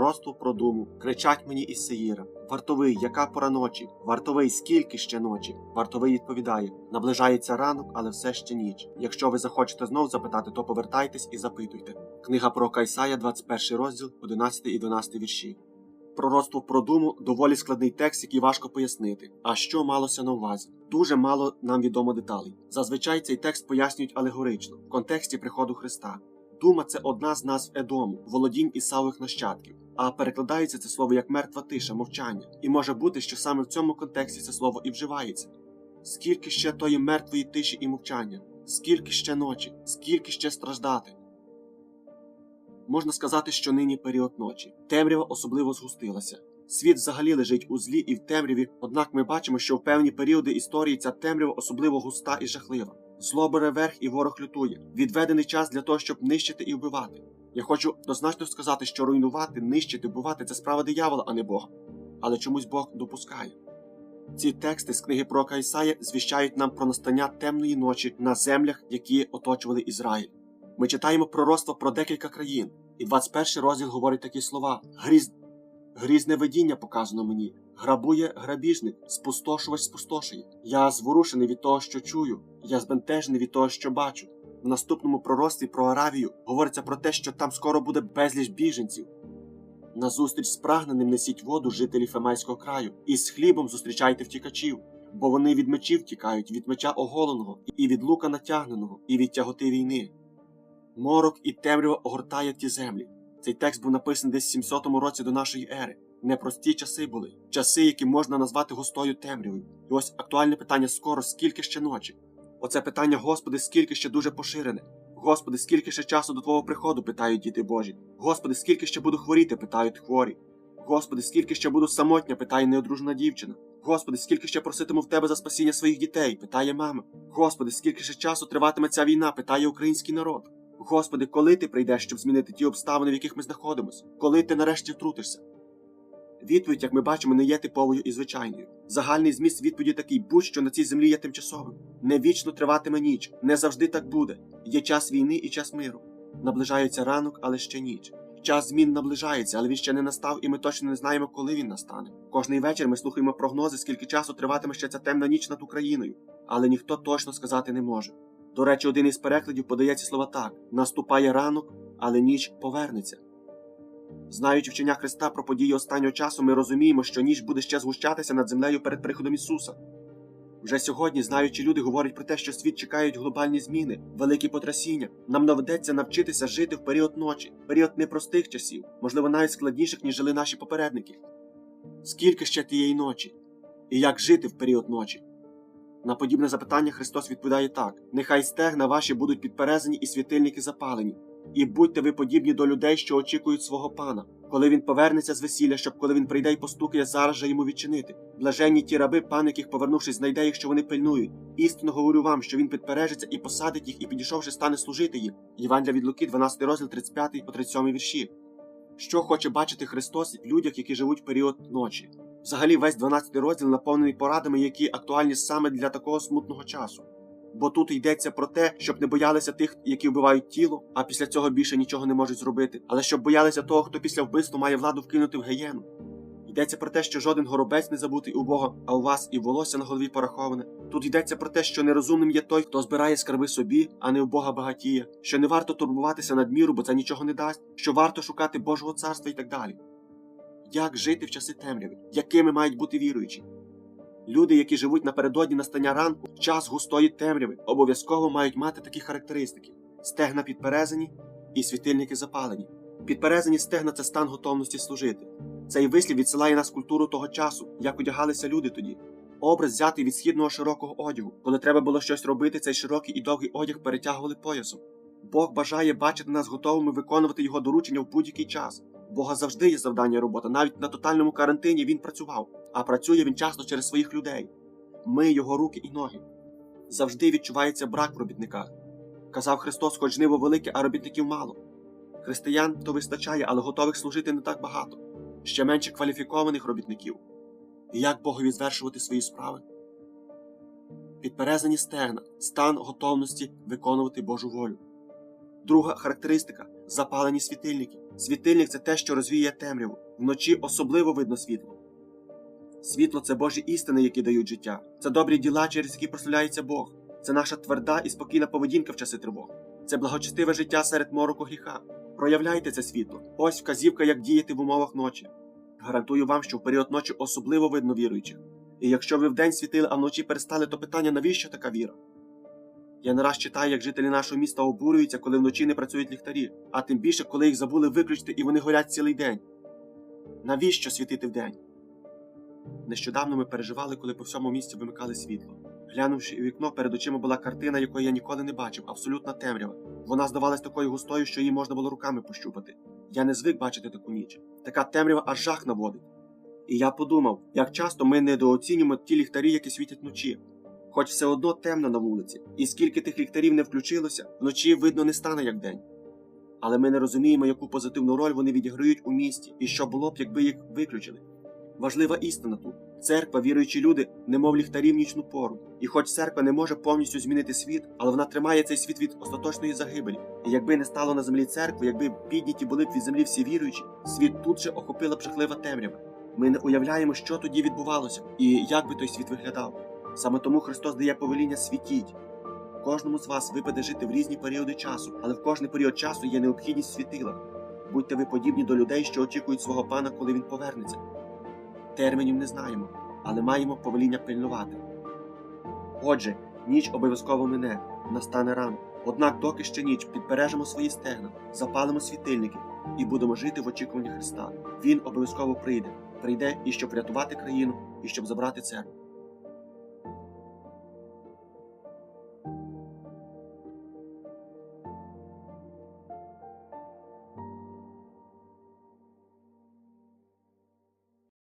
пророцтво про думу, кричать мені із Сеїра. Вартовий, яка пора ночі? Вартовий, скільки ще ночі? Вартовий відповідає: наближається ранок, але все ще ніч. Якщо ви захочете знов запитати, то повертайтесь і запитуйте. Книга про Кайсая, 21 розділ, 11 і 12 вірші. Пророцтво про думу доволі складний текст, який важко пояснити. А що малося на увазі? Дуже мало нам відомо деталей. Зазвичай цей текст пояснюють алегорично в контексті приходу Христа. Дума це одна з назв Едому, володінь Ісавових нащадків, а перекладається це слово як мертва тиша, мовчання, і може бути, що саме в цьому контексті це слово і вживається. Скільки ще тої мертвої тиші і мовчання, скільки ще ночі, скільки ще страждати. Можна сказати, що нині період ночі. Темрява особливо згустилася. Світ взагалі лежить у злі і в темряві, однак ми бачимо, що в певні періоди історії ця темрява особливо густа і жахлива. Зло бере верх і ворог лютує. Відведений час для того, щоб нищити і вбивати. Я хочу дозначно сказати, що руйнувати, нищити, вбивати це справа диявола, а не Бога. Але чомусь Бог допускає. Ці тексти з книги про Ісая звіщають нам про настання темної ночі на землях, які оточували Ізраїль. Ми читаємо пророцтво про декілька країн, і 21 розділ говорить такі слова: Гріз... Грізне видіння показано мені, грабує грабіжник, спустошувач спустошує. Я зворушений від того, що чую, я збентежений від того, що бачу. В наступному пророцтві про Аравію говориться про те, що там скоро буде безліч біженців. Назустріч спрагненим несіть воду жителі Фемайського краю, і з хлібом зустрічайте втікачів, бо вони від мечів тікають, від меча оголеного, і від лука натягненого, і від тяготи війни. Морок і темрява огортає ті землі. Цей текст був написаний десь в 700 році до нашої ери. Непрості часи були, часи, які можна назвати густою темрявою. І ось актуальне питання скоро, скільки ще ночі? Оце питання, Господи, скільки ще дуже поширене. Господи, скільки ще часу до Твого приходу, питають діти Божі. Господи, скільки ще буду хворіти, питають хворі. Господи, скільки ще буду самотня, питає неодружена дівчина. Господи, скільки ще проситиму в тебе за спасіння своїх дітей, питає мама. Господи, скільки ще часу триватиме ця війна, питає український народ. Господи, коли ти прийдеш, щоб змінити ті обставини, в яких ми знаходимося? Коли ти нарешті втрутишся? Відповідь, як ми бачимо, не є типовою і звичайною. Загальний зміст відповіді такий: будь-що на цій землі є тимчасовим. Не вічно триватиме ніч, не завжди так буде. Є час війни і час миру. Наближається ранок, але ще ніч. Час змін наближається, але він ще не настав, і ми точно не знаємо, коли він настане. Кожний вечір ми слухаємо прогнози, скільки часу триватиме ще ця темна ніч над Україною, але ніхто точно сказати не може. До речі, один із перекладів подає ці слова так: наступає ранок, але ніч повернеться. Знаючи вчення Христа про події останнього часу, ми розуміємо, що ніч буде ще згущатися над землею перед приходом Ісуса. Вже сьогодні, знаючи люди, говорять про те, що світ чекають глобальні зміни, великі потрясіння. Нам доведеться навчитися жити в період ночі, період непростих часів, можливо, навіть складніших, ніж жили наші попередники. Скільки ще тієї ночі? І як жити в період ночі? На подібне запитання Христос відповідає так: нехай стегна ваші будуть підперезані і світильники запалені, і будьте ви подібні до людей, що очікують свого пана, коли він повернеться з весілля, щоб коли він прийде й постукає, зараз же йому відчинити. Блаженні ті раби, пан яких, повернувшись, знайде їх, що вони пильнують. Істинно говорю вам, що він підпережиться і посадить їх, і підійшовши, стане служити їм. Євангелія від Луки, 12 розділ 35 по 37 вірші. Що хоче бачити Христос в людях, які живуть в період ночі? Взагалі, весь 12 розділ наповнений порадами, які актуальні саме для такого смутного часу. Бо тут йдеться про те, щоб не боялися тих, які вбивають тіло, а після цього більше нічого не можуть зробити, але щоб боялися того, хто після вбивства має владу вкинути в геєну. Йдеться про те, що жоден горобець не забутий у Бога, а у вас і волосся на голові пораховане. Тут йдеться про те, що нерозумним є той, хто збирає скарби собі, а не у Бога багатіє, що не варто турбуватися надміру, бо це нічого не дасть, що варто шукати Божого царства і так далі. Як жити в часи темряви, якими мають бути віруючі? Люди, які живуть напередодні настання ранку, в час густої темряви, обов'язково мають мати такі характеристики: стегна підперезані і світильники запалені. Підперезані стегна це стан готовності служити. Цей вислів відсилає нас культуру того часу, як одягалися люди тоді. Образ взятий від східного широкого одягу. Коли треба було щось робити, цей широкий і довгий одяг перетягували поясом. Бог бажає бачити нас готовими виконувати його доручення в будь-який час. Бога завжди є завдання робота. Навіть на тотальному карантині він працював, а працює він часто через своїх людей. Ми його руки і ноги. Завжди відчувається брак в робітниках. Казав Христос, хоч жниво велике, а робітників мало. Християн то вистачає, але готових служити не так багато, ще менше кваліфікованих робітників. І як Богові звершувати свої справи? Підперезані стегна, стан готовності виконувати Божу волю. Друга характеристика запалені світильники. Світильник це те, що розвіє темряву. Вночі особливо видно світло. Світло це Божі істини, які дають життя. Це добрі діла, через які прославляється Бог. Це наша тверда і спокійна поведінка в часи тривог. Це благочестиве життя серед мороку гріха. Проявляйте це світло. Ось вказівка, як діяти в умовах ночі. Гарантую вам, що в період ночі особливо видно віруючих. І якщо ви вдень світили, а вночі перестали, то питання, навіщо така віра? Я не раз читаю, як жителі нашого міста обурюються, коли вночі не працюють ліхтарі, а тим більше, коли їх забули виключити і вони горять цілий день. Навіщо світити вдень? Нещодавно ми переживали, коли по всьому місті вимикали світло. Глянувши у вікно, перед очима була картина, якої я ніколи не бачив, абсолютна темрява. Вона здавалась такою густою, що її можна було руками пощупати. Я не звик бачити таку ніч. Така темрява аж жах наводить. І я подумав, як часто ми недооцінюємо ті ліхтарі, які світять вночі. Хоч все одно темно на вулиці, і скільки тих ліхтарів не включилося, вночі видно не стане як день. Але ми не розуміємо, яку позитивну роль вони відіграють у місті, і що було б, якби їх виключили. Важлива істина тут. Церква, віруючі люди, немов ліхтарі в нічну пору. І хоч церква не може повністю змінити світ, але вона тримає цей світ від остаточної загибелі. І якби не стало на землі церкви, якби підняті були б від землі всі віруючі, світ тут же охопила б жахлива темрява. Ми не уявляємо, що тоді відбувалося, і як би той світ виглядав. Саме тому Христос дає повеління світіть. Кожному з вас випаде жити в різні періоди часу, але в кожний період часу є необхідність світила. Будьте ви подібні до людей, що очікують свого пана, коли він повернеться. Термінів не знаємо, але маємо повеління пильнувати. Отже, ніч обов'язково мине, настане ранок. Однак, доки ще ніч, підбережемо свої стегна, запалимо світильники і будемо жити в очікуванні Христа. Він обов'язково прийде, прийде і щоб врятувати країну, і щоб забрати церкву.